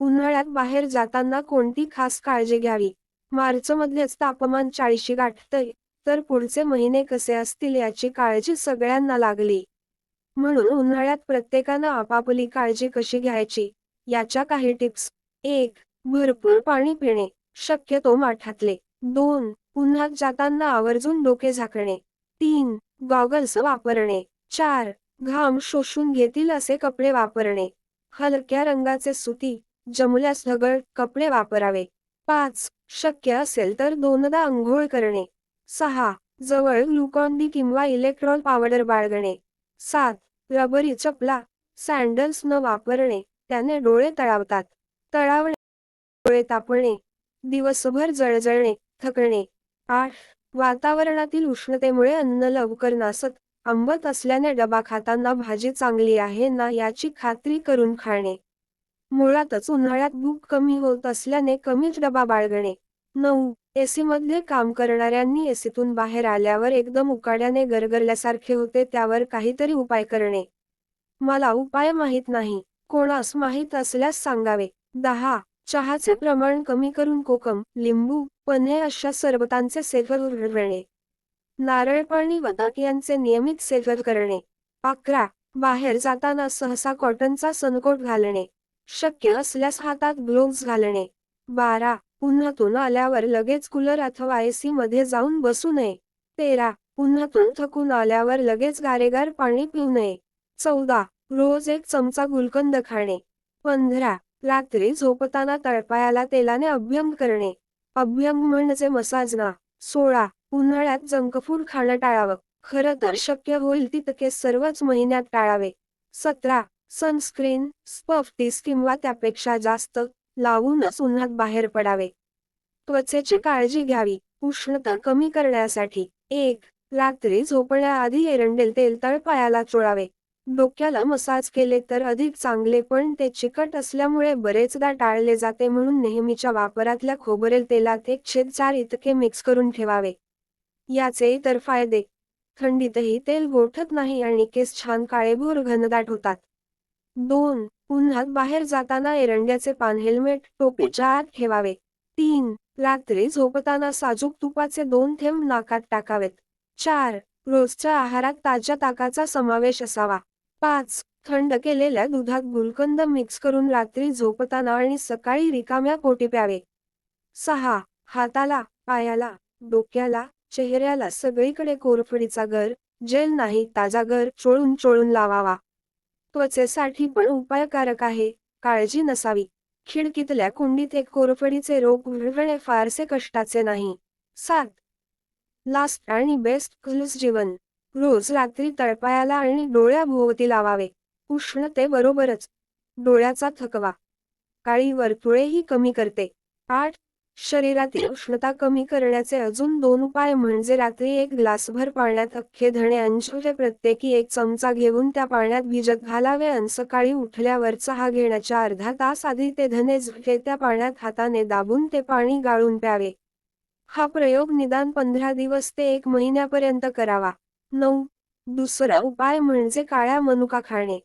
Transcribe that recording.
उन्हाळ्यात बाहेर जाताना कोणती खास काळजी घ्यावी? मार्चमध्येच तापमान चाळीशी गाठतंय तर पुढचे महिने कसे असतील याची काळजी सगळ्यांना लागली. म्हणून उन्हाळ्यात प्रत्येकानं आपापली काळजी कशी घ्यायची? याच्या काही टिप्स. एक भरपूर पाणी पिणे. शक्यतो माठातले. दोन उन्हात जाताना आवर्जून डोके झाकणे. तीन गॉगल्स वापरणे. चार घाम शोषून घेतील असे कपडे वापरणे. हलक्या रंगाचे सुती जमल्यास ढगळ कपडे वापरावे. पाच. शक्य असेल तर दोनदा अंघोळ करणे. सहा. जवळ ग्लुकॉन डी किंवा इलेक्ट्रॉल पावडर बाळगणे. सात. रबरी चपला सँडल्स न वापरणे त्याने डोळे तळावतात. तळावणे डोळे तापणे दिवसभर जळजळणे थकणे. आठ. वातावरणातील उष्णतेमुळे अन्न लवकर नासत आंबत असल्याने डबा खाताना भाजी चांगली आहे ना याची खात्री करून खाणे. मुळातच उन्हाळ्यात भूक कमी होत असल्याने कमीच डबा बाळगणे. नऊ एसी मधले काम करणाऱ्यांनी एसीतून बाहेर आल्यावर एकदम उकाड्याने गरगरल्यासारखे होते त्यावर काहीतरी उपाय करणे. मला उपाय माहीत नाही कोणास माहीत असल्यास सांगावे. दहा चहाचे प्रमाण कमी करून कोकम लिंबू पन्हे अशा सरबतांचे सेवन उघडणे नारळ पाणी वदाक यांचे नियमित सेवन करणे. अकरा बाहेर जाताना सहसा कॉटनचा सनकोट घालणे. शक्य असल्यास हातात ग्लोव्ज घालणे. बारा उन्हातून आल्यावर लगेच कूलर अथवा एसी मध्ये जाऊन बसू नये. तेरा उन्हातून थकून आल्यावर लगेच गारेगार पाणी पिऊ नये. चौदा रोज एक चमचा गुलकंद खाणे. पंधरा रात्री झोपताना तळपायाला तेलाने अभ्यंग करणे. अभ्यंग म्हणजे मसाजना सोळा उन्हाळ्यात जंक फूड खाणं टाळावं. खरं तर शक्य होईल तितके सर्वच महिन्यात टाळावे. सतरा सनस्क्रीन स्पफ्टीस किंवा त्यापेक्षा जास्त लावूनच उन्हात बाहेर पडावे. त्वचेची काळजी घ्यावी. उष्णता कमी करण्यासाठी एक रात्री झोपण्याआधी एरंडेल तेल तळपायाला चोळावे. डोक्याला मसाज केले तर अधिक चांगले पण ते चिकट असल्यामुळे बरेचदा टाळले जाते म्हणून नेहमीच्या वापरातल्या खोबरेल तेलात एक छेद चार इतके मिक्स करून ठेवावे. याचे इतर फायदे. थंडीतही तेल गोठत नाही आणि केस छान काळेभोर घनदाट होतात. दोन उन्हात बाहेर जाताना एरंड्याचे पान हेल्मेट टोपीच्या आत ठेवावे. तीन रात्री झोपताना साजूक तुपाचे दोन थेंब नाकात टाकावेत. चार रोजच्या आहारात ताज्या ताकाचा समावेश असावा. पाच थंड केलेल्या दुधात गुलकंद मिक्स करून रात्री झोपताना आणि सकाळी रिकाम्या पोटी प्यावे. सहा हाताला पायाला डोक्याला चेहऱ्याला सगळीकडे कोरफडीचा गर जेल नाही ताजा गर चोळून चोळून लावावा. त्वचेसाठी पण उपायकारक आहे. काळजी नसावी. खिडकीतल्या कुंडीत एक कोरफडीचे रोग उघडणे फारसे कष्टाचे नाही. सात. लास्ट आणि बेस्ट क्लूस जीवन. रोज रात्री तळपायाला आणि डोळ्याभोवती लावावे. उष्णते बरोबरच. डोळ्याचा थकवा. काळी वर्तुळेही कमी करते. आठ. शरीरातील उष्णता कमी करण्याचे अजून दोन उपाय म्हणजे रात्री एक ग्लासभर पाण्यात अख्खे धणे अंशुले प्रत्येकी एक चमचा घेऊन त्या पाण्यात भिजत घालावे आणि सकाळी उठल्यावर चहा घेण्याच्या अर्धा तास आधी ते धने झुके त्या पाण्यात हाताने दाबून ते पाणी गाळून प्यावे. हा प्रयोग निदान पंधरा दिवस ते एक महिन्यापर्यंत करावा. नऊ. दुसरा उपाय म्हणजे काळ्या मनुका खाणे.